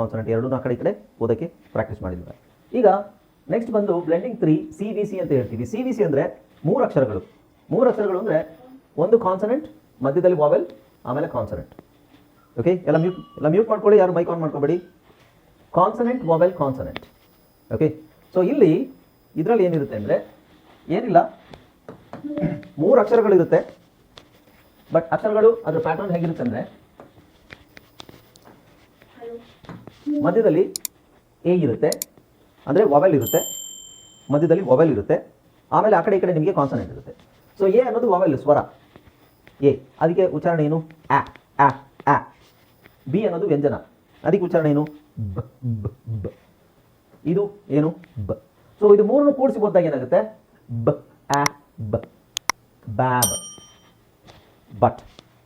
Consonant ಎರಡು ಆ ಕಡೆ ಈ ಕಡೆ ಓದೋಕ್ಕೆ ಪ್ರಾಕ್ಟೀಸ್ ಮಾಡಿದ್ವಿ ಈಗ ನೆಕ್ಸ್ಟ್ ಬಂದು blending three C V C ಅಂತ ಹೇಳ್ತೀವಿ. ಸಿ ವಿ ಸಿ ಅಂದರೆ ಮೂರು ಅಕ್ಷರಗಳು. ಮೂರು ಅಕ್ಷರಗಳು ಅಂದರೆ ಒಂದು ಕಾನ್ಸನೆಂಟ್ ಮಧ್ಯದಲ್ಲಿ ವಾವೆಲ್ ಆಮೇಲೆ ಕಾನ್ಸನೆಂಟ್ ಓಕೆ ಎಲ್ಲ ಮ್ಯೂಟ್ ಎಲ್ಲ ಮ್ಯೂಟ್ ಮಾಡ್ಕೊಳ್ಳಿ. ಯಾರು mic on ಮಾಡ್ಕೊಬೇಡಿ? Consonant vowel consonant okay so ಇಲ್ಲಿ ಇದರಲ್ಲಿ ಏನಿರುತ್ತೆ ಅಂದರೆ ಏನಿಲ್ಲ. ಮೂರು ಅಕ್ಷರಗಳಿರುತ್ತೆ. ಬಟ್ ಅಕ್ಷರಗಳು ಅದರ ಪ್ಯಾಟರ್ನ್ ಹೇಗಿರುತ್ತೆ ಅಂದರೆ ಮಧ್ಯದಲ್ಲಿ ಎ ಇರುತ್ತೆ, ಅಂದರೆ ವವೆಲ್ ಇರುತ್ತೆ, ಮಧ್ಯದಲ್ಲಿ ವವೆಲ್ ಇರುತ್ತೆ, ಆಮೇಲೆ ಆ ಕಡೆ ಈ ಕಡೆ ನಿಮಗೆ ಕಾನ್ಸನೆಂಟ್ ಇರುತ್ತೆ. ಸೊ ಎ ಅನ್ನೋದು ವವೆಲ್ ಸ್ವರ. ಎ ಅದಕ್ಕೆ ಉಚ್ಚಾರಣೆ ಏನು? ಆ ಆ ಆ ಬಿ ಅನ್ನೋದು ವ್ಯಂಜನ. ಅದಕ್ಕೆ ಉಚ್ಚಾರಣೆ ಏನು? ಬ ಬ ಇದು ಏನು? ಬ ಸೊ ಇದು ಮೂರನ್ನು ಕೂಡಿಸಿ ಬಂದಾಗ ಏನಾಗುತ್ತೆ? ಬ ಆ ಬ ಬ್ಯಾಬ್ ಬಟ್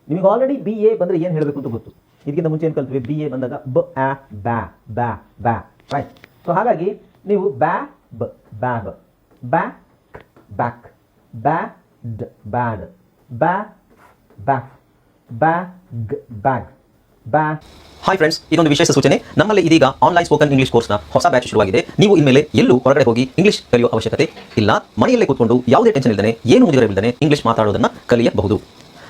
ನಿಮಗೆ ಆಲ್ರೆಡಿ ಬಿ ಎ ಬಂದರೆ ಏನು ಹೇಳಬೇಕು ಅಂತ ಗೊತ್ತು? ಇದಕ್ಕಿಂತ ಮುಂಚೆ ಏನು ಕಲ್ತ್ವಿ? ಬಿ ಎ ಬಂದಾಗ ಬ, ಆ ಬ್ಯಾ ಬ್ಯಾ ಬ್ಯಾ ರೈಟ್ ಸೊ ಹಾಗಾಗಿ ನೀವು ಬ್ಯಾ ಬ ಬ್ಯಾ ಬ್ಯಾಕ್. Back bad. ಬ್ಯಾಡ್ ಬ್ಯಾ. Back bag bag. ಬ್ಯಾ ಹಾಯ್ ಫ್ರೆಂಡ್ಸ್ ಇದೊಂದು ವಿಶೇಷ ಸೂಚನೆ. ನಮ್ಮಲ್ಲಿ ಇದೀಗ ಆನ್ಲೈನ್ ಸ್ಪೋಕನ್ ಇಂಗ್ಲಿಷ್ ಕೋರ್ಸ್ನ ಹೊಸ ಬ್ಯಾಚ್ ಶುರುವಾಗಿದೆ. ನೀವು ಇನ್ಮೇಲೆ ಎಲ್ಲೂ ಹೊರಗಡೆ ಹೋಗಿ ಇಂಗ್ಲಿಷ್ ಕಲಿಯುವ ಅವಶ್ಯಕತೆ ಇಲ್ಲ. ಮನೆಯಲ್ಲೇ ಕೂತ್ಕೊಂಡು ಯಾವುದೇ ಟೆನ್ಷನ್ ಇಲ್ಲದೆ ಏನು ಮುಗಿದಿರಬಿಲ್ಲದೆ ಇಂಗ್ಲಿಷ್ ಮಾತಾಡೋದನ್ನ ಕಲಿಯಬಹುದು.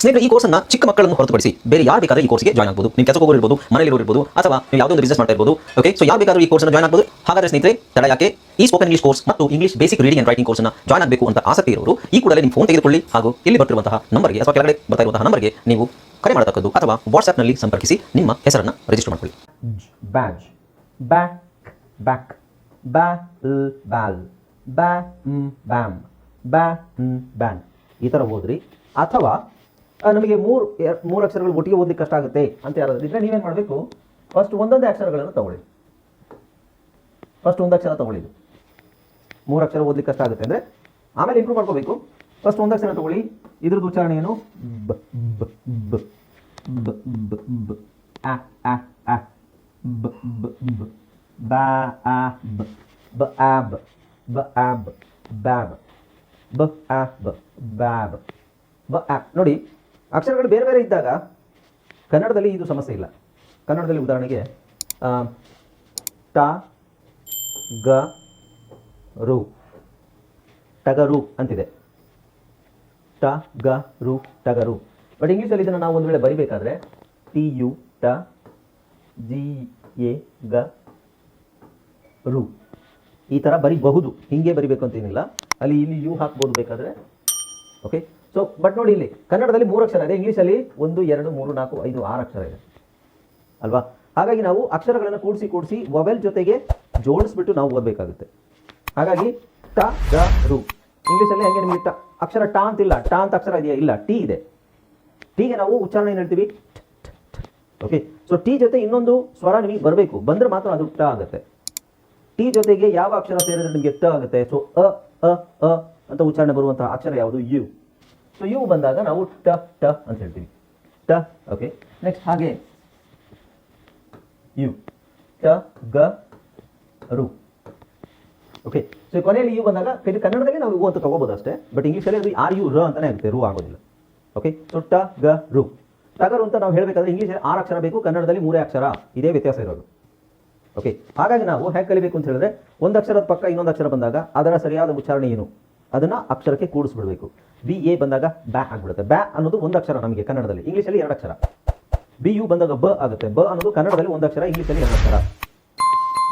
ಸ್ನೇಹಿತರೆ, ಈ ಕೋರ್ಸನ್ನ ಚಿಕ್ಕ ಮಕ್ಕಳನ್ನು ಹೊರತುಪಡಿಸಿ ಬೇರೆ ಯಾರು ಬೇಕಾದ್ರೆ ಈ ಕೋರ್ಸ್ಗೆ ಜಾಯ್ನ್ ಆಗಬಹುದು ನೀವು ಕೆಲಸ ಹೋಗಿರ್ಬೋದು ಮನೆಯಲ್ಲಿ ಇರ್ಬೋದು, ಅಥವಾ ನೀವು ಯಾವುದೋ ಒಂದು ಬಿಸ್ನೆಸ್ ಮಾಡ್ತಾ ಇರ್ಬೋದು ಓಕೆ ಸೊ ಯಾರು ಬೇಕಾದ್ರೂ ಈ ಕೋರ್ಸ್ನ ಜಾಯ್ನ್ ಆಗಬಹುದು ಹಾಗಾದ್ರೆ ಸ್ನೇಹಿತರೆ, ತಡ ಯಾಕೆ? ಈ ಸ್ಪೋಕನ್ ಇಂಗ್ಲಿಷ್ ಕೋರ್ಸ್ ಮತ್ತು English basic reading and writing ಕೋರ್ಸ್ನ ಜಾಯ್ನ್ ಆಗಬೇಕು ಅಂತ ಆಸಕ್ತಿ ಇರೋರು, ಈ ಕೂಡಲೇ ನಿಮ್ಮ ಫೋನ್ ತೆಗೆದುಕೊಳ್ಳಿ ಹಾಗೂ ಇಲ್ಲಿ ಬರ್ತಿರುವಂತಹ ನಂಬರ್ಗೆ ಅಥವಾ ಕೆಳಗಡೆ ಬರ್ತಾ ಇರುವಂತಹ ನಂಬರ್ಗೆ ನೀವು ಕರೆ ಮಾಡತಕ್ಕದ್ದು ಅಥವಾ ವಾಟ್ಸ್ಆಪ್ನಲ್ಲಿ ಸಂಪರ್ಕಿಸಿ ನಿಮ್ಮ ಹೆಸರನ್ನು ರಿಜಿಸ್ಟರ್ ಮಾಡಿಕೊಳ್ಳಿ. ಬ್ಯಾಜ್ ಬ್ಯಾಕ್ ಬ್ಯಾಕ್ ba ಬ್ಯಾಮ್ ಬ್ಯಾಮ್ m ಈ ಥರ ಹೋದ್ರಿ. ಅಥವಾ ನಮಗೆ ಮೂರು ಮೂರು ಅಕ್ಷರಗಳು ಒಟ್ಟಿಗೆ ಓದಲಿಕ್ಕೆ ಕಷ್ಟ ಆಗುತ್ತೆ ಅಂತ ಯಾರಾದ್ರೂ ಇದ್ರೆ ನೀವೇನು ಮಾಡಬೇಕು ಫಸ್ಟ್ ಒಂದೊಂದೇ ಅಕ್ಷರಗಳನ್ನು ತಗೊಳ್ಳಿ ಫಸ್ಟ್ ಒಂದು ಅಕ್ಷರ ತಗೊಳ್ಳಿ ಮೂರು ಅಕ್ಷರ ಓದಲಿಕ್ಕೆ ಕಷ್ಟ ಆಗುತ್ತೆ ಅಂದರೆ ಆಮೇಲೆ ಇಂಪ್ರೂವ್ ಮಾಡ್ಕೋಬೇಕು ಫಸ್ಟ್ ಒಂದು ಅಕ್ಷರ ತಗೊಳ್ಳಿ ಇದ್ರದ್ದು ಉಚ್ಚಾರಣೆ ಏನು ಬ ಬ ಬ ಬ ಬ ಬ ಆ ಆ ಬ ಬ ಬ ಬಾ ಬ ಬ ಆ ಬ ಬ ನೋಡಿ ಅಕ್ಷರಗಳು ಬೇರೆ ಬೇರೆ ಇದ್ದಾಗ ಕನ್ನಡದಲ್ಲಿ ಇದು ಸಮಸ್ಯೆ ಇಲ್ಲ. ಕನ್ನಡದಲ್ಲಿ ಉದಾಹರಣೆಗೆ ಟ, ಗ, ರು, ಟಗರು ಅಂತಿದೆ. ಟ, ಗ, ರು, ಟಗರು. ಬಟ್ ಇಂಗ್ಲೀಷಲ್ಲಿ ಇದನ್ನು ನಾವು ಒಂದು ವೇಳೆ ಬರಿಬೇಕಾದ್ರೆ ಟಿ, ಯು, ಟ, ಜಿ, ಎ, ಗ, ರು. ಈ ಥರ ಬರಿಬಹುದು. ಹಿಂಗೆ ಬರಿಬೇಕು ಅಂತ ಏನಿಲ್ಲ. ಅಲ್ಲಿ ಇಲ್ಲಿ ಯು ಹಾಕ್ಬೋದು ಬೇಕಾದರೆ. ಓಕೆ ಸೊ ಬಟ್ ನೋಡಿ ಇಲ್ಲಿ, ಕನ್ನಡದಲ್ಲಿ ಮೂರು ಅಕ್ಷರ ಇದೆ. ಇಂಗ್ಲೀಷಲ್ಲಿ ಒಂದು, ಎರಡು, ಮೂರು, ನಾಲ್ಕು, ಐದು, ಆರು ಅಕ್ಷರ ಇದೆ. ಅಲ್ವಾ? ಹಾಗಾಗಿ ನಾವು ಅಕ್ಷರಗಳನ್ನು ಕೂಡಿಸಿ ಕೂಡಿಸಿ ಮೊಬೈಲ್ ಜೊತೆಗೆ ಜೋಡಿಸ್ಬಿಟ್ಟು ನಾವು ಓದಬೇಕಾಗುತ್ತೆ. ಹಾಗಾಗಿ ಟ, ಗ, ರು. ಇಂಗ್ಲೀಷಲ್ಲಿ ಹಾಗೆ ನಿಮಗೆ ಟ? ಅಕ್ಷರ ಟ ಅಂತಿಲ್ಲ. ಟ ಅಂತ ಅಕ್ಷರ ಇದೆಯಾ? ಇಲ್ಲ. ಟಿ ಇದೆ. ಟೀಗೆ ನಾವು ಉಚ್ಚಾರಣೆ ಹೇಳ್ತೀವಿ? ಓಕೆ ಸೊ ಟಿ ಜೊತೆ ಇನ್ನೊಂದು ಸ್ವರ ನಿಮಗೆ ಬರಬೇಕು. ಬಂದರೆ ಮಾತ್ರ ಅದು ಟ ಆಗುತ್ತೆ. ಟಿ ಜೊತೆಗೆ ಯಾವ ಅಕ್ಷರ ಸೇರಿದ್ರೆ ನಿಮಗೆ ಟ ಆಗುತ್ತೆ? ಸೊ ಅ ಅ ಅ ಅಂತ ಉಚ್ಚಾರಣೆ ಬರುವಂತಹ ಅಕ್ಷರ ಯಾವುದು? ಯು. ಸೊ ಯು ಬಂದಾಗ ನಾವು ಟ ಟ ಅಂತ ಹೇಳ್ತೀವಿ. ಟ ಓಕೆ ನೆಕ್ಸ್ಟ್ ಹಾಗೆ. ಯು ಟ, ಗ, ರು. ಓಕೆ ಸೊ ಕೊನೆಯಲ್ಲಿ ಯು ಬಂದಾಗ ಕನ್ನಡದಲ್ಲಿ ನಾವು ಯು ಅಂತ ತಗೋಬೋದು ಅಷ್ಟೇ ಬಟ್ ಇಂಗ್ಲೀಷಲ್ಲಿ ಅದು ಆರ್ ಯು ರ ಅಂತಾನೆ ಆಗುತ್ತೆ, ರು ಆಗೋದಿಲ್ಲ. ಓಕೆ ಸೊ ಟ, ಗ, ರು. ಟಗರು ಅಂತ ನಾವು ಹೇಳಬೇಕಾದ್ರೆ ಇಂಗ್ಲೀಷಲ್ಲಿ ಆರು ಅಕ್ಷರ ಬೇಕು, ಕನ್ನಡದಲ್ಲಿ ಮೂರೇ ಅಕ್ಷರ. ಇದೇ ವ್ಯತ್ಯಾಸ ಇರೋದು. ಓಕೆ ಹಾಗಾಗಿ ನಾವು ಹೇಗೆ ಕಲಿಬೇಕು ಅಂತ ಹೇಳಿದ್ರೆ ಒಂದು ಅಕ್ಷರದ ಪಕ್ಕ ಇನ್ನೊಂದು ಅಕ್ಷರ ಬಂದಾಗ ಅದರ ಸರಿಯಾದ ಉಚ್ಚಾರಣೆ ಏನು? ಅದನ್ನ ಅಕ್ಷರಕ್ಕೆ ಕೂಡಿಸ್ಬಿಡ್ಬೇಕು. ಬಿ ಎ ಬಂದಾಗ ಬ್ಯಾ ಆಗ್ಬಿಡುತ್ತೆ. ಬ್ಯಾ ಅನ್ನೋದು ಒಂದು ಅಕ್ಷರ ನಮಗೆ ಕನ್ನಡದಲ್ಲಿ. ಇಂಗ್ಲೀಷಲ್ಲಿ ಎರಡು ಅಕ್ಷರ. ಬಿ ಯು ಬಂದಾಗ ಬ ಆಗುತ್ತೆ. ಬ ಅನ್ನೋದು ಕನ್ನಡದಲ್ಲಿ ಒಂದು ಅಕ್ಷರ, ಇಂಗ್ಲೀಷಲ್ಲಿ ಎರಡು ಅಕ್ಷರ.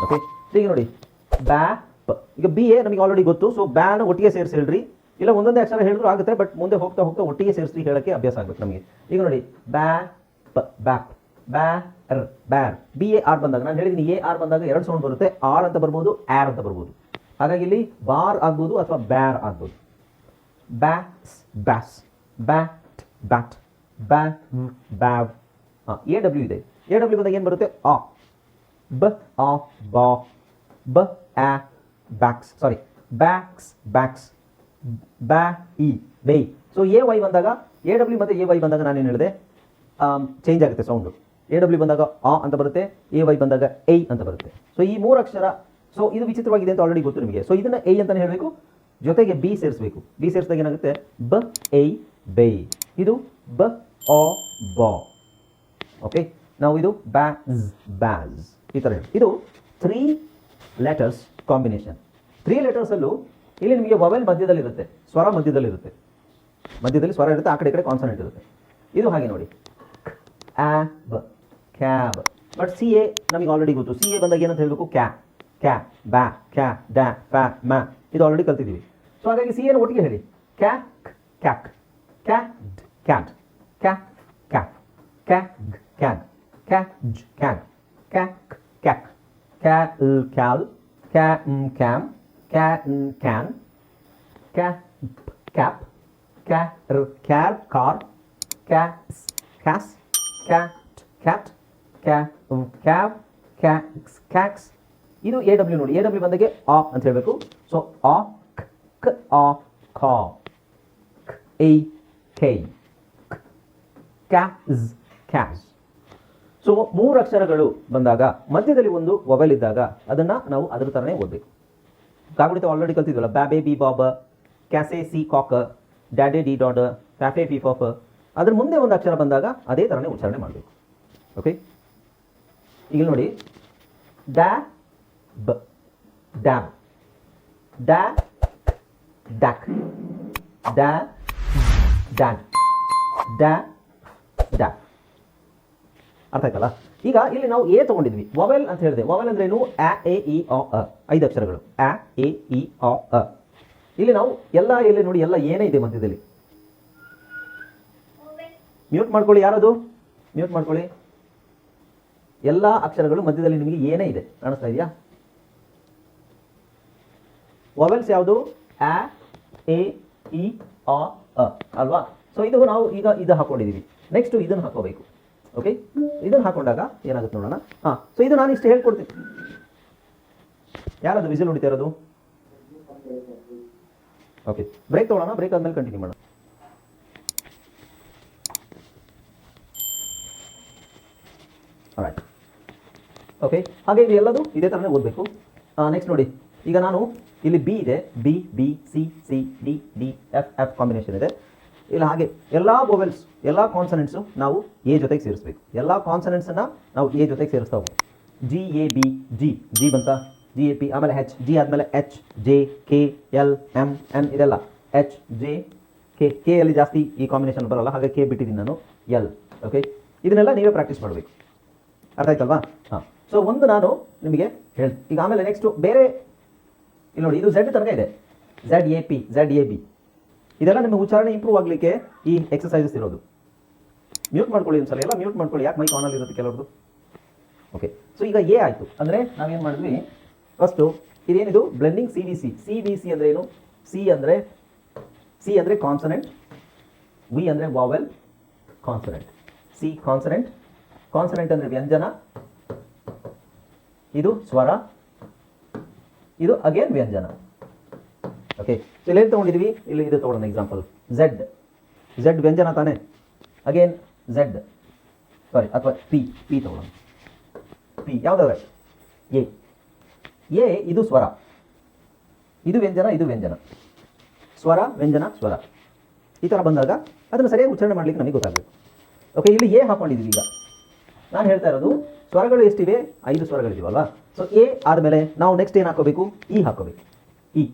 ಓಕೆ ಈಗ ನೋಡಿ. ಬ್ಯಾ, ಪ. ಈಗ ಬಿ ಎ ನಮಗೆ ಆಲ್ರೆಡಿ ಗೊತ್ತು. ಸೊ ಬ್ಯಾನ ಒಟ್ಟಿಗೆ ಸೇರಿಸಿ ಹೇಳ್ರಿ ಇಲ್ಲ ಒಂದೊಂದೇ ಅಕ್ಷರ ಹೇಳಿದ್ರು ಆಗುತ್ತೆ ಬಟ್ ಮುಂದೆ ಹೋಗ್ತಾ ಹೋಗ್ತಾ ಒಟ್ಟಿಗೆ ಸೇರಿಸಿ ಹೇಳೋಕ್ಕೆ ಅಭ್ಯಾಸ ಆಗುತ್ತೆ ನಮಗೆ. ಈಗ ನೋಡಿ. ಬ್ಯಾ, ಪ ಬ್ಯಾಪ್ ಬ್ಯಾರ್ ಬ್ಯಾರ್. ಬಿ ಎ ಆರ್ ಬಂದಾಗ, ನಾನು ಹೇಳಿದ್ದೀನಿ ಎ ಆರ್ ಬಂದಾಗ ಎರಡು ಸೌಂಡ್ ಬರುತ್ತೆ. ಆರ್ ಅಂತ ಬರ್ಬೋದು, ಆರ್ ಅಂತ ಬರ್ಬೋದು. ಹಾಗಾಗಿ ಇಲ್ಲಿ ಬಾರ್ ಆಗ್ಬೋದು ಅಥವಾ ಬ್ಯಾರ್ ಆಗ್ಬೋದು ಬ್ಯಾಸ್ ಬ್ಯಾಸ್, ಬ್ಯಾಟ್ ಬ್ಯಾಟ್ ಬ್ಯಾ ಬ್ಯಾವ್. ಎ ಡಬ್ಲ್ಯೂ ಇದೆ. ಎ ಡಬ್ಲ್ಯೂ ಬಂದಾಗ ಏನು ಬರುತ್ತೆ? ಆ. ಬ, ಆ, ಬಾ. ಬ, ಆ, ಬ್ಯಾಕ್ಸ್. ಸಾರಿ ಬ್ಯಾಕ್ಸ್ ಬ್ಯಾಕ್ಸ್. ಬ್ಯಾ E Y. So A, Y ಬಂದಾಗ, ಎ ಡಬ್ಲ್ಯೂ ಮತ್ತು ಎ ವೈ ಬಂದಾಗ ನಾನು ಏನು ಹೇಳಿದೆ ಚೇಂಜ್ ಆಗುತ್ತೆ ಸೌಂಡು ಎ ಡಬ್ಲ್ಯೂ ಬಂದಾಗ ಆ ಅಂತ ಬರುತ್ತೆ, ಎ ವೈ ಬಂದಾಗ ಎ ಅಂತ ಬರುತ್ತೆ. ಸೊ ಈ ಮೂರು ಅಕ್ಷರ ಸೊ ಇದು ವಿಚಿತ್ರವಾಗಿದೆ ಅಂತ ಆಲ್ರೆಡಿ ಗೊತ್ತು ನಿಮಗೆ. ಸೊ ಇದನ್ನ ಎ ಅಂತ ಹೇಳಬೇಕು. ಜೊತೆಗೆ ಬಿ ಸೇರಿಸಬೇಕು. ಬಿ ಸೇರಿಸಿದಾಗ ಏನಾಗುತ್ತೆ? ಬ ಎ ಬೈ ಇದು ಬ ಆ ಬ ಓಕೆ ನಾವು ಇದು ಬ್ಯಾಸ್ ಬ್ಯಾಸ್ ಈ ಥರ ಹೇಳಿ. ಇದು ತ್ರೀ ಲೆಟರ್ಸ್ ಕಾಂಬಿನೇಷನ್ ತ್ರೀ ಲೆಟರ್ಸಲ್ಲೂ ಇಲ್ಲಿ ನಿಮಗೆ ಮೊಬೈಲ್ ಮಧ್ಯದಲ್ಲಿರುತ್ತೆ. ಸ್ವರ ಮಧ್ಯದಲ್ಲಿರುತ್ತೆ. ಮಧ್ಯದಲ್ಲಿ ಸ್ವರ ಇರುತ್ತೆ, ಆ ಕಡೆ ಕಡೆ ಕಾನ್ಸನೆಂಟ್ ಇರುತ್ತೆ. ಇದು ಹಾಗೆ ನೋಡಿ. ಆ್ಯಬ್ ಕ್ಯಾಬ್ ಬಟ್ ಸಿ ಎ ನಮಗೆ ಆಲ್ರೆಡಿ ಗೊತ್ತು. ಸಿ ಎ ಬಂದಾಗ ಏನಂತ ಹೇಳಬೇಕು? ಕ್ಯಾ. ಕ್ಯಾ ಬ್ಯಾ ಕ್ಯಾ ಡ್ಯಾ ಫ್ಯಾ ಮ್ಯಾ ಇದು ಆಲ್ರೆಡಿ ಕಲ್ತಿದ್ದೀವಿ ಸೊ ಹಾಗಾಗಿ ಸಿ ಎನ ಒಟ್ಟಿಗೆ ಹೇಳಿ cack cack cat cat cack cack cack cag caj cag cack cack cal cal ca cam ca can cap cap car car car cas cas cat cat ca cab cax cax ಇದು A W ನೋಡಿ. A W ಬಂದಾಗೆ ಆ ಅಂತ ಹೇಳಬೇಕು. So ಆ, ಕ್ ಆ ಖ A, K cas cas so ಮೂರು ಅಕ್ಷರಗಳು ಬಂದಾಗ, ಮಧ್ಯದಲ್ಲಿ ಒಂದು ಮೊಬೈಲ್ ಇದ್ದಾಗ ಅದನ್ನು ನಾವು ಅದರ ಥರನೇ ಓದಬೇಕು. ಕಾಗುಣಿತ ಆಲ್ರೆಡಿ ಕಲ್ತಿದ್ವಲ್ಲ. ಬ್ಯಾಬೆ ಬಿ ಬಾಬ ಕ್ಯಾಸೆ ಸಿ ಕಾಕ ಡ್ಯಾಡೆ ಡಿ ಡಾಡ ಕ್ಯಾಫೆ ಪಿ ಪಾಪ ಅದ್ರ ಮುಂದೆ ಒಂದು ಅಕ್ಷರ ಬಂದಾಗ ಅದೇ ಥರನೇ ಉಚ್ಚಾರಣೆ ಮಾಡಬೇಕು. ಓಕೆ ಈಗ ನೋಡಿ. ಡ್ಯಾ ಬ ಡ್ಯಾಮ್ ಡ್ಯಾ ಡ್ಯಾಕ್ ಡ್ಯಾ ಡ್ಯಾನ್ ಡ್ಯಾ ಡ್ಯಾ ಅರ್ಥ ಆಯ್ತಲ್ಲ? ಈಗ ಇಲ್ಲಿ ನಾವು ಎ ತಗೊಂಡಿದ್ವಿ. ಮೊಬೈಲ್ ಅಂತ ಹೇಳಿದೆ. ಮೊಬೈಲ್ ಅಂದ್ರೆ ಏನು? ಆ ಎ, ಇ, ಅ ಐದು ಅಕ್ಷರಗಳು. ಆ ಎ, ಇ, ಅ ಇಲ್ಲಿ ನಾವು ಎಲ್ಲ ಇಲ್ಲಿ ನೋಡಿ ಎಲ್ಲ ಏನೇ ಇದೆ ಮಧ್ಯದಲ್ಲಿ? ಮ್ಯೂಟ್ ಮಾಡ್ಕೊಳ್ಳಿ ಯಾರದು? ಮ್ಯೂಟ್ ಮಾಡ್ಕೊಳ್ಳಿ. ಎಲ್ಲ ಅಕ್ಷರಗಳು ಮಧ್ಯದಲ್ಲಿ ನಿಮಗೆ ಏನೇ ಇದೆ. ಕಾಣಿಸ್ತಾ ಇದೆಯಾ? ಮೊಬೈಲ್ಸ್ ಯಾವುದು? ಆ, ಎ, ಇ ಅ ಅ, ಅಲ್ವಾ? ಸೊ ಇದು ನಾವು ಈಗ ಇದು ಹಾಕೊಂಡಿದ್ದೀವಿ ನೆಕ್ಸ್ಟ್ ಇದನ್ನು ಹಾಕೋಬೇಕು ಓಕೆ ಇದನ್ನು ಹಾಕೊಂಡಾಗ ಏನಾಗುತ್ತೆ ನೋಡೋಣ. ಹಾಂ ಸೊ ಇದು ನಾನು ಇಷ್ಟು ಹೇಳ್ಕೊಡ್ತೀನಿ. ಯಾರದು ವಿಸಿಲ್ ಹೊಡಿತಾ ಇರೋದು? ಓಕೆ ಬ್ರೇಕ್ ತೊಗೊಳ್ಳೋಣ ಬ್ರೇಕ್ ಆದಮೇಲೆ ಕಂಟಿನ್ಯೂ ಮಾಡೋಣ. ಓಕೆ ಹಾಗೆ ಇದು ಎಲ್ಲದು ಇದೇ ಥರನೇ ಓದಬೇಕು. ನೆಕ್ಸ್ಟ್ ನೋಡಿ. ಈಗ ನಾನು ಇಲ್ಲಿ ಬಿ ಇದೆ. B B C C D D F F combination ಇದೆ. ಇಲ್ಲ, ಹಾಗೆ ಎಲ್ಲ ಮೊಬೈಲ್ಸ್ ಎಲ್ಲ ಕಾನ್ಸನೆಂಟ್ಸು ನಾವು ಎ ಜೊತೆಗೆ ಸೇರಿಸ್ಬೇಕು. ಎಲ್ಲ ಕಾನ್ಸನೆಂಟ್ಸನ್ನು ನಾವು ಎ ಜೊತೆಗೆ ಸೇರಿಸ್ತಾ ಹೋಗ್ಬೇಕು. G A B G G ಬಂತ? ಜಿ ಎ ಪಿ ಆಮೇಲೆ ಹೆಚ್ ಜಿ ಆದಮೇಲೆ H J K L M N ಇದೆಲ್ಲ. ಎಚ್ ಜೆ ಕೆ ಕೆ ಅಲ್ಲಿ ಜಾಸ್ತಿ ಈ ಕಾಂಬಿನೇಷನ್ ಬರಲ್ಲ. ಹಾಗೆ ಕೆ ಬಿಟ್ಟಿದ್ದೀನಿ ನಾನು. ಎಲ್ ಓಕೆ ಇದನ್ನೆಲ್ಲ ನೀವೇ ಪ್ರಾಕ್ಟೀಸ್ ಮಾಡಬೇಕು. ಅರ್ಥ ಆಯ್ತಲ್ವಾ? ಹಾಂ. ಸೊ ಒಂದು ನಾನು ನಿಮಗೆ ಹೇಳಿ ಈಗ ಆಮೇಲೆ ನೆಕ್ಸ್ಟು ಬೇರೆ ಇಲ್ಲಿ ನೋಡಿ, ಇದು ಝೆಡ್ ತನಕ ಇದೆ. Z A P Z A B ಇದೆಲ್ಲ ನಿಮ್ಮ ಉಚ್ಚಾರಣೆ ಇಂಪ್ರೂವ್ ಆಗಲಿಕ್ಕೆ ಈ ಎಕ್ಸಸೈಸಸ್ ಇರೋದು. ಮ್ಯೂಟ್ ಮಾಡ್ಕೊಳ್ಳಿ ಒಂದ್ಸಲ, ಎಲ್ಲ ಮ್ಯೂಟ್ ಮಾಡ್ಕೊಳ್ಳಿ. ಯಾಕೆ ಮೈಕ್ ಆನಲ್ಲಿ ಇರುತ್ತೆ ಕೆಲವ್ರದ್ದು? ಓಕೆ ಸೊ ಈಗ ಎ ಆಯಿತು. ಅಂದರೆ ನಾವೇನು ಮಾಡಿದ್ವಿ? ಫಸ್ಟು ಇದೇನಿದು? Blending C B C C B C ಅಂದರೆ ಏನು? ಸಿ ಅಂದರೆ ಸಿ ಅಂದರೆ ಕಾನ್ಸನೆಂಟ್ ವಿ ಅಂದರೆ vowel consonant C consonant consonant ಅಂದರೆ ವ್ಯಂಜನ. ಇದು ಸ್ವರ. ಇದು ಅಗೇನ್ ವ್ಯಂಜನ. ಓಕೆ ಸೊ ಇಲ್ಲಿ ತೊಗೊಂಡಿದ್ವಿ? ಇಲ್ಲಿ ಇದು ತೊಗೊಂಡ ಎಕ್ಸಾಂಪಲ್ ಝೆಡ್ ಝೆಡ್ ವ್ಯಂಜನ ತಾನೆ? ಅಗೇನ್ ಝೆಡ್ ಸಾರಿ ಅಥವಾ ಪಿ ಪಿ ತೊಗೊಳ್ಳೋಣ. ಪಿ ಯಾವುದಾದ್ರೆ? ಎ ಎ ಇದು ಸ್ವರ. ಇದು ವ್ಯಂಜನ ಇದು ವ್ಯಂಜನ. ಸ್ವರ ವ್ಯಂಜನ, ಸ್ವರ. ಈ ಥರ ಬಂದಾಗ ಅದನ್ನು ಸರಿಯಾಗಿ ಉಚ್ಚಾರಣೆ ಮಾಡಲಿಕ್ಕೆ ನಮಗೆ ಗೊತ್ತಾಗಬೇಕು. ಓಕೆ ಇಲ್ಲಿ ಎ ಹಾಕೊಂಡಿದ್ದೀವಿ ಈಗ. ನಾನು ಹೇಳ್ತಾ ಇರೋದು, ಸ್ವರಗಳು ಎಷ್ಟಿವೆ? ಐದು ಸ್ವರಗಳಿದೀವಲ್ವಾ ಸೊ ಎ ಆದಮೇಲೆ ನಾವು ನೆಕ್ಸ್ಟ್ ಏನು ಹಾಕೋಬೇಕು ಇ ಹಾಕೋಬೇಕು ಇ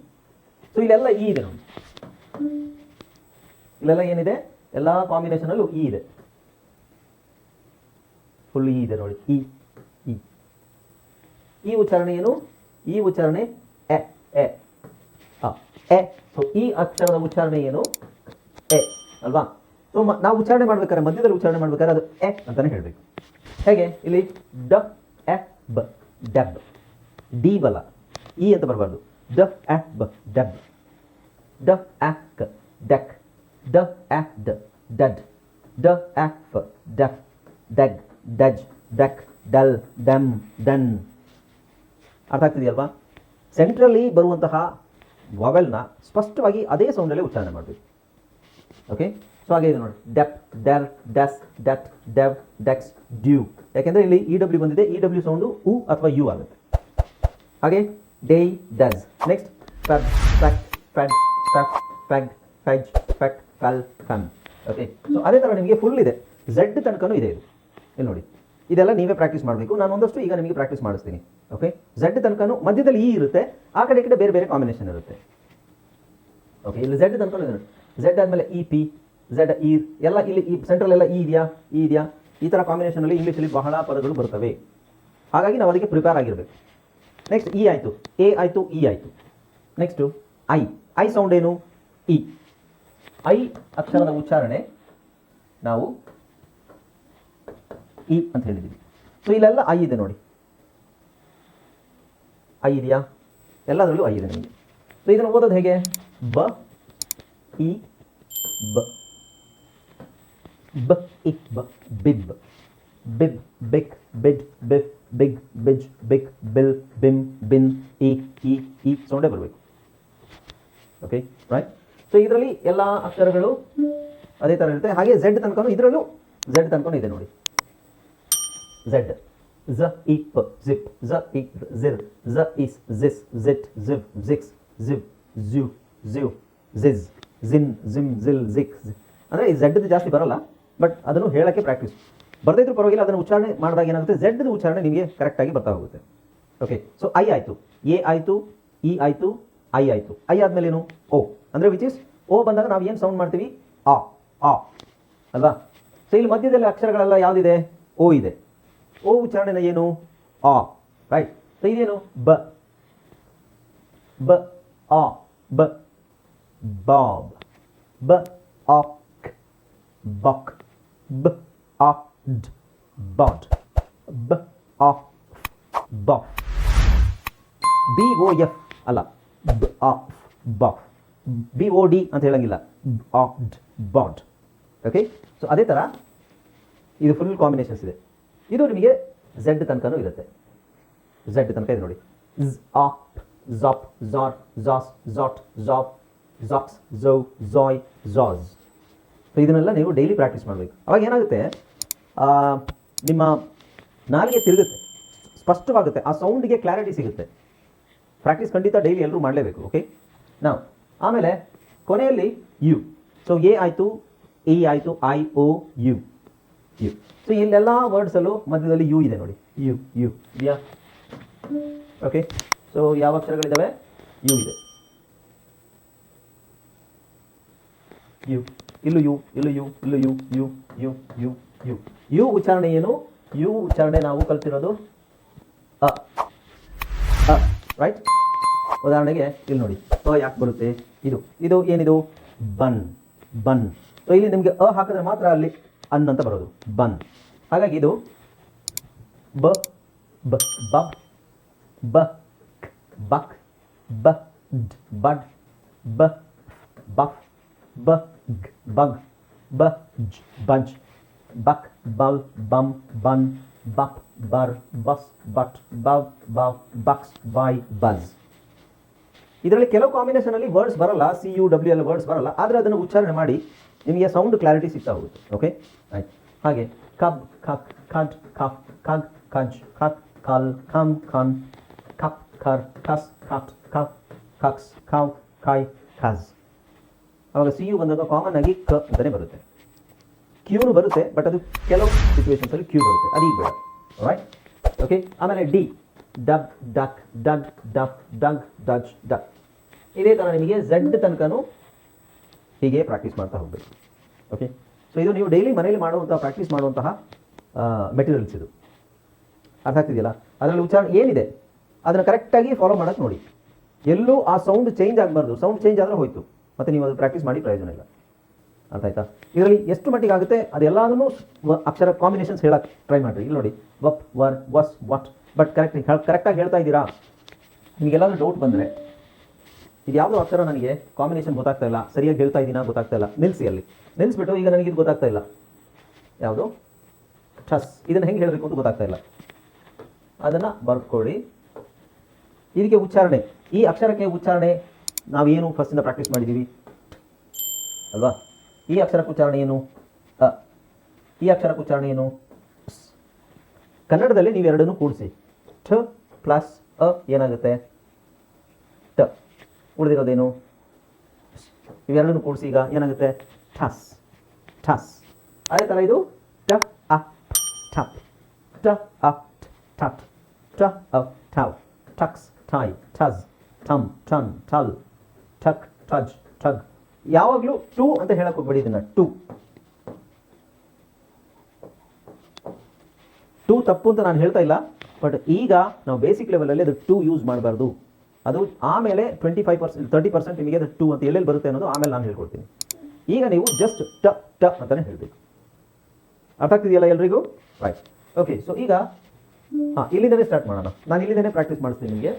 ಸೊ ಇಲ್ಲೆಲ್ಲ ಇ ಇದೆ ನೋಡಿ. ಇಲ್ಲೆಲ್ಲ ಏನಿದೆ? ಎಲ್ಲ ಕಾಂಬಿನೇಷನಲ್ಲೂ ಇ ಇದೆ. ಫುಲ್ ಇ ಇದೆ ನೋಡಿ. ಇ ಇ ಈ ಉಚ್ಚಾರಣೆ ಏನು? ಈ ಉಚ್ಚಾರಣೆ ಎ ಎ. ಎ. ಸೊ ಈ ಅಕ್ಷರದ ಉಚ್ಚಾರಣೆ ಏನು? ಎ, ಅಲ್ವಾ? ಸೊ ನಾವು ಉಚ್ಚಾರಣೆ ಮಾಡ್ಬೇಕಾದ್ರೆ ಮಧ್ಯದಲ್ಲಿ ಉಚ್ಚಾರಣೆ ಮಾಡ್ಬೇಕಾದ್ರೆ ಅದು ಎ ಅಂತಾನೆ ಹೇಳಬೇಕು. ಹೇಗೆ? ಇಲ್ಲಿ ಡ ಎ ಬ, ಡಬ್. ಡಿ ಬಲ. ಇ ಅಂತ ಬರಬಾರ್ದು. ಡ ಎ ಬ, ಡಬ್. ಡ ಆಕ್ ಡಕ್. ಡ ಆಕ್ ಡ ಡಡ್. ಡ ಆಕ್ ಡಕ್ ಡಗ್, ಡಜ್. ಡಕ್, ಡಲ್, ಡಮ್, ಡನ್. ಅರ್ಥ ಆಗ್ತಿದೆಯಲ್ವಾ? ಸೆಂಟ್ರಲ್ಲಿ ಬರುವಂತಹ ವಾವೆಲ್ನ ಸ್ಪಷ್ಟವಾಗಿ ಅದೇ ಸೌಂಡಲ್ಲೇ ಉಚ್ಚಾರಣೆ ಮಾಡಬೇಕು. ಓಕೆ ಸೊ ಹಾಗೆ ಇದೆ ನೋಡಿ. ಡೆಪ್ ಡೆರ್ ಡೆಸ್ ಡೆಟ್ ಡೆವ್ ಡೆಕ್ಸ್ ಡ್ಯೂ ಯಾಕೆಂದ್ರೆ ಇಲ್ಲಿ ಇ ಡಬ್ಲ್ಯೂ ಬಂದಿದೆ. ಇ ಡಬ್ಲ್ಯೂ ಸೌಂಡು ಉ ಅಥವಾ ಯು ಆಗುತ್ತೆ. ಹಾಗೆ ಡೇ ಡಸ್ ನೆಕ್ಸ್ಟ್ ಫೆಬ್ ಫೆಕ್ ಫೆಡ್ ಫೆಕ್ ಫೆಗ್ ಫೆಜ್ ಫೆಕ್ ಫೆಲ್ ಓಕೆ ಸೊ ಅದೇ ಥರ ನಿಮಗೆ ಫುಲ್ ಇದೆ. ಝೆಡ್ ತನಕನೂ ಇದೆ ಇದು. ಇಲ್ಲಿ ನೋಡಿ. ಇದೆಲ್ಲ ನೀವೇ ಪ್ರಾಕ್ಟೀಸ್ ಮಾಡಬೇಕು. ನಾನು ಒಂದಷ್ಟು ಈಗ ನಿಮಗೆ ಪ್ರಾಕ್ಟೀಸ್ ಮಾಡಿಸ್ತೀನಿ. ಓಕೆ ಝೆಡ್ ತನಕನೂ ಮಧ್ಯದಲ್ಲಿ ಈ ಇರುತ್ತೆ. ಆ ಕಡೆ ಈ ಕಡೆ ಬೇರೆ ಬೇರೆ ಕಾಂಬಿನೇಷನ್ ಇರುತ್ತೆ. ಓಕೆ ಇಲ್ಲಿ ಝೆಡ್ ತನಕ ಝೆಡ್ ಆದಮೇಲೆ ಇ ಪಿ ಝೆಡ್ ಇ ಎಲ್ಲ ಇಲ್ಲಿ ಈ ಸೆಂಟ್ರಲ್ ಎಲ್ಲ ಇ ಇದೆಯಾ? ಇ ಇದೆಯಾ? ಈ ಥರ ಕಾಂಬಿನೇಷನಲ್ಲಿ ಇಂಗ್ಲೀಷಲ್ಲಿ ಬಹಳ ಪದಗಳು ಬರ್ತವೆ. ಹಾಗಾಗಿ ನಾವು ಅದಕ್ಕೆ ಪ್ರಿಪೇರ್ ಆಗಿರಬೇಕು. ನೆಕ್ಸ್ಟ್ ಇ ಆಯಿತು. ಎ ಆಯಿತು ಇ ಆಯಿತು. ನೆಕ್ಸ್ಟು ಐ ಐ ಸೌಂಡ್ ಏನು? ಇ ಐ ಅಕ್ಷರದ ಉಚ್ಚಾರಣೆ ನಾವು ಇ ಅಂತ ಹೇಳಿದ್ದೀವಿ. ಸೊ ಇಲ್ಲೆಲ್ಲ ಐ ಇದೆ ನೋಡಿ. ಐ ಇದೆಯಾ? ಎಲ್ಲದರಲ್ಲೂ ಐ ಇದೆ ನಿಮಗೆ. ಸೊ ಇದನ್ನು ಓದೋದು ಹೇಗೆ? ಬ, ಇ, ಬ. ಬ ಇಕ್ ಬ ಬಿಬ್ ಬಿಬ್ ಬಿಕ್ ಬಿಡ್ ಬಿಫ್ ಬಿಗ್ ಬಿಜ್ ಬಿಕ್ bill Bhim bin E E ಈ ಸೌಂಡೇ ಬರಬೇಕು ಓಕೆ ರೈಟ್ ಸೊ ಇದರಲ್ಲಿ ಎಲ್ಲ ಅಕ್ಷರಗಳು ಅದೇ ಥರ ಇರುತ್ತೆ. ಹಾಗೆ ಝೆಡ್ ತನಕ ಇದರಲ್ಲೂ ಝೆಡ್ ತನಕ ಇದೆ ನೋಡಿ. ಝೆಡ್ ಝ ಇಪ್ ಪ ಜಿಪ್ ಝ ಇ ಝಿರ್ ಝ is zis zit ziv zix ziv ಝ್ಯೂ ಝ್ಯೂ zij zin zim zil zik ಅಂದರೆ ಈ ಝೆಡ್ದು ಜಾಸ್ತಿ ಬರಲ್ಲ. ಬಟ್ ಅದನ್ನು ಹೇಳೋಕ್ಕೆ ಪ್ರಾಕ್ಟೀಸ್ ಬರ್ದಿದ್ರು ಪರವಾಗಿಲ್ಲ, ಅದನ್ನು ಉಚ್ಚಾರಣೆ ಮಾಡಿದಾಗ ಏನಾಗುತ್ತೆ? ಝೆಡ್ದು ಉಚ್ಚಾರಣೆ ನಿಮಗೆ ಕರೆಕ್ಟಾಗಿ ಬರ್ತಾ ಹೋಗುತ್ತೆ. ಓಕೆ ಸೊ ಐ ಆಯಿತು. ಎ ಆಯಿತು ಇ ಆಯಿತು ಐ ಆಯಿತು. ಐ ಆದಮೇಲೆ ಏನು? ಓ ಅಂದರೆ ವಿಚ್ ಇಸ್ ಓ ಬಂದಾಗ ನಾವು ಏನು ಸೌಂಡ್ ಮಾಡ್ತೀವಿ? ಆ ಆ. ಅಲ್ವಾ? ಸೊ ಇಲ್ಲಿ ಮಧ್ಯದಲ್ಲಿ ಅಕ್ಷರಗಳೆಲ್ಲ ಯಾವುದಿದೆ? ಓ ಇದೆ. ಓ ಉಚ್ಚಾರಣೆನ ಏನು? ಆ. ರೈಟ್ ಸೊ ಇದೇನು? ಬ. ಬ, ಆ, ಬ, ಬಾಬ್. ಬ ಆಕ್ ಬಾಕ್ ಬ a ಡ್ bod b a ಬಾಫ್ ಬಿ ಒ ಎಫ್ ಅಲ್ಲ ಬ ಆ ಬಾಫ್ ಬಿ ಒ ಡಿ ಅಂತ ಹೇಳಂಗಿಲ್ಲ ಆ ಡ್ ಬಾಡ್ ಓಕೆ ಸೊ ಅದೇ ಥರ ಇದು ಫುಲ್ ಕಾಂಬಿನೇಷನ್ಸ್ ಇದೆ ಇದು ನಿಮಗೆ ಝೆಡ್ ತನಕನೂ ಇರುತ್ತೆ ಝೆಡ್ ತನಕ ಇದೆ ನೋಡಿ ಝ್ ap zap zar zas zat zap zax Zhou ಝಾಯ್ ಝಾಸ್ ಸೊ ಇದನ್ನೆಲ್ಲ ನೀವು ಡೈಲಿ ಪ್ರಾಕ್ಟೀಸ್ ಮಾಡಬೇಕು. ಅವಾಗ ಏನಾಗುತ್ತೆ? ನಿಮ್ಮ ನಾಲಿಗೆ ತಿರುಗುತ್ತೆ. ಸ್ಪಷ್ಟವಾಗುತ್ತೆ. ಆ ಸೌಂಡಿಗೆ ಕ್ಲಾರಿಟಿ ಸಿಗುತ್ತೆ. ಪ್ರಾಕ್ಟೀಸ್ ಖಂಡಿತ ಡೈಲಿ ಎಲ್ಲರೂ ಮಾಡಲೇಬೇಕು ಓಕೆ ನಾವು ಆಮೇಲೆ ಕೊನೆಯಲ್ಲಿ ಯು ಸೊ ಎ ಆಯಿತು ಇ ಆಯಿತು I O U U so ಇಲ್ಲೆಲ್ಲ ವರ್ಡ್ಸಲ್ಲೂ ಮಧ್ಯದಲ್ಲಿ ಯು ಇದೆ ನೋಡಿ. ಯು ಯು ಇದೆಯಾ ಓಕೆ ಸೊ ಯಾವ ಅಕ್ಷರಗಳಿದ್ದಾವೆ ಯು ಇದೆ. ಯು ಇಲ್ಲೂ ಯು ಇಲ್ಲೂ ಯು ಇಲ್ಲೂ U U U U U. U ಉಚ್ಚಾರಣೆ ಏನು? ಯು ಉಚ್ಚಾರಣೆ ನಾವು ಕಲ್ತಿರೋದು, ಅ ಅ ರೈಟ್ ಉದಾಹರಣೆಗೆ ಇಲ್ಲಿ ನೋಡಿ. ಅ ಯಾಕೆ ಬರುತ್ತೆ? ಇದು ಇದು ಏನಿದು? ಬನ್ ಬನ್. ಸೊ ಇಲ್ಲಿ ನಿಮಗೆ ಅ ಹಾಕಿದ್ರೆ ಮಾತ್ರ ಅಲ್ಲಿ ಅನ್ ಅಂತ ಬರೋದು. ಬನ್. ಹಾಗಾಗಿ ಇದು ಬ ಬ ಬ ಬ, ಬಕ್, ಬ ಬಡ್ ಬ. ಬ g bug b j bunch. Buck ಬಲ್ ಬಮ್ ಬನ್ bus, ಬರ್ bus but bav bav bucks by buzz ಇದರಲ್ಲಿ ಕೆಲವು ಕಾಂಬಿನೇಷನಲ್ಲಿ ವರ್ಡ್ಸ್ ಬರಲ್ಲ C U W L words ಬರಲ್ಲ ಆದರೆ ಅದನ್ನು ಉಚ್ಚಾರಣೆ ಮಾಡಿ ನಿಮಗೆ ಸೌಂಡ್ ಕ್ಲಾರಿಟಿ ಸಿಗ್ತಾ ಹೋಗುತ್ತೆ ಓಕೆ ಆಯ್ತು. ಹಾಗೆ ಕಬ್ ಕಕ್ ಕಂಟ್ ಕಫ್ ಕಗ್ ಕಂಚ್ ಕಕ್ ಕಲ್ ಕಮ್ ಕನ್ ಕಪ್ ಕರ್ ಕಸ್ ಕಟ್ ಕಪ್ ಕಕ್ಸ್ ಖವ್ ಕೈ ಖಜ್ ಅವಾಗ ಸಿ ಯು ಬಂದಾಗ ಕಾಮನ್ ಆಗಿ ಕ ಅಂತಲೇ ಬರುತ್ತೆ. ಕ್ಯೂನು ಬರುತ್ತೆ ಬಟ್ ಅದು ಕೆಲವು ಸಿಚುವೇಶನ್ಸಲ್ಲಿ ಕ್ಯೂ ಬರುತ್ತೆ. ಅದು ಈಗ ರೈಟ್ ಓಕೆ ಆಮೇಲೆ D dug duck dug duff dug dudge duck ಇದೇ ಥರ ನಿಮಗೆ ಝಡ್ ತನಕನೂ ಹೀಗೆ ಪ್ರಾಕ್ಟೀಸ್ ಮಾಡ್ತಾ ಹೋಗಬೇಕು. ಓಕೆ ಸೊ ಇದು ನೀವು ಡೈಲಿ ಮನೇಲಿ ಮಾಡುವಂತಹ ಪ್ರಾಕ್ಟೀಸ್ ಮಾಡುವಂತಹ ಮೆಟೀರಿಯಲ್ಸ್ ಇದು. ಅರ್ಥ ಆಗ್ತಿದೆಯಲ್ಲ? ಅದರಲ್ಲಿ ಉಚ್ಚಾರಣೆ ಏನಿದೆ? ಅದನ್ನು ಕರೆಕ್ಟಾಗಿ ಫಾಲೋ ಮಾಡೋಕ್ಕೆ ನೋಡಿ. ಎಲ್ಲೂ ಆ ಸೌಂಡ್ ಚೇಂಜ್ ಆಗಬಾರ್ದು. ಸೌಂಡ್ ಚೇಂಜ್ ಆದರೆ ಹೋಯ್ತು. ಮತ್ತು ನೀವು ಅದು ಪ್ರಾಕ್ಟೀಸ್ ಮಾಡಿ ಪ್ರಯೋಜನ ಇಲ್ಲ. ಅರ್ಥ ಆಯ್ತಾ ಇದರಲ್ಲಿ ಎಷ್ಟು ಮಟ್ಟಿಗೆ ಆಗುತ್ತೆ ಅದೆಲ್ಲದನ್ನು ಅಕ್ಷರ ಕಾಂಬಿನೇಷನ್ಸ್ ಹೇಳಕ್ಕೆ ಟ್ರೈ ಮಾಡಿರಿ. ಇಲ್ಲಿ ನೋಡಿ, ವಪ್, ವರ್, ವಸ್, ವಾಟ್. ಬಟ್ ಕರೆಕ್ಟ್ ಕರೆಕ್ಟಾಗಿ ಹೇಳ್ತಾ ಇದ್ದೀರಾ? ನಿಮಗೆಲ್ಲಾದ್ರೂ ಡೌಟ್ ಬಂದರೆ, ಇದು ಯಾವುದೋ ಅಕ್ಷರ ನನಗೆ ಕಾಂಬಿನೇಷನ್ ಗೊತ್ತಾಗ್ತಾ ಇಲ್ಲ. ಸರಿಯಾಗಿ ಹೇಳ್ತಾ ಇದ್ದೀನಾ ಗೊತ್ತಾಗ್ತಾ ಇಲ್ಲ. ನಿಲ್ಲಿಸಿ ಅಲ್ಲಿ. ನಿಲ್ಲಿಸ್ಬಿಟ್ಟು ಈಗ ನನಗೆ ಇದು ಗೊತ್ತಾಗ್ತಾ ಇಲ್ಲ. ಯಾವುದು? ಠಸ್ ಇದನ್ನು ಹೆಂಗೆ ಹೇಳಬೇಕು ಅಂತ ಗೊತ್ತಾಗ್ತಾ ಇಲ್ಲ. ಅದನ್ನು ಬರ್ಕೊಳ್ಳಿ. ಇದಕ್ಕೆ ಉಚ್ಚಾರಣೆ. ಈ ಅಕ್ಷರಕ್ಕೆ ಉಚ್ಚಾರಣೆ ನಾವೇನು ಫಸ್ಟಿಂದ ಪ್ರಾಕ್ಟೀಸ್ ಮಾಡಿದ್ದೀವಿ ಅಲ್ವಾ? ಈ ಅಕ್ಷರಕ್ಕೆ ಉಚ್ಚಾರಣೆ ಏನು? ಈ ಅಕ್ಷರಕ್ಕೆ ಉಚ್ಚಾರಣೆ ಏನು? ಕನ್ನಡದಲ್ಲಿ ನೀವು ಎರಡನ್ನೂ ಕೂಡಿಸಿ. ಠ ಪ್ಲಸ್ ಅ ಏನಾಗುತ್ತೆ? ಟ ಉಳಿದಿರೋದೇನು. ಇವೆರಡನ್ನು ಕೂಡಿಸಿ ಈಗ ಏನಾಗುತ್ತೆ? ಠಾಸ್. ಠಸ್. ಅದೇ ಥರ ಇದು ಟ ಅ ಠಪ್ ಟ ಅ ಠಪ್ ಟ ಅ ಠಾವ್ ಠಕ್ಸ್, ಠಾಯ್. ಠಸ್, ಠಮ್, ಠನ್, ಠಲ್. ಠಕ್ ಠಜ್ ಠಗ್. ಯಾವಾಗಲೂ ಟು ಅಂತ ಹೇಳಕ್ ಹೋಗ್ಬೇಡಿ ಇದನ್ನ. ಟು. ಟು ತಪ್ಪು ಅಂತ ನಾನು ಹೇಳ್ತಾ ಇಲ್ಲ, ಬಟ್ ಈಗ ನಾವು ಬೇಸಿಕ್ ಲೆವೆಲಲ್ಲಿ ಅದು ಟು ಯೂಸ್ ಮಾಡಬಾರ್ದು. ಅದು ಆಮೇಲೆ twenty five percent, thirty percent ನಿಮಗೆ ಅದು ಟು ಅಂತ ಎಲ್ಲೆಲ್ಲಿ ಬರುತ್ತೆ ಅನ್ನೋದು ಆಮೇಲೆ ನಾನು ಹೇಳ್ಕೊಡ್ತೀನಿ. ಈಗ ನೀವು ಜಸ್ಟ್ ಟ ಟ ಅಂತಲೇ ಹೇಳಬೇಕು. ಅರ್ಥ ಆಗ್ತಿದೆಯಲ್ಲ ಎಲ್ರಿಗೂ? ರೈಟ್ ಓಕೆ ಸೊ ಈಗ, ಹಾಂ, ಇಲ್ಲಿಂದನೇ ಸ್ಟಾರ್ಟ್ ಮಾಡೋಣ. ನಾನು ಇಲ್ಲಿಂದನೇ ಪ್ರಾಕ್ಟೀಸ್ ಮಾಡಿಸ್ತೀನಿ ನಿಮಗೆ.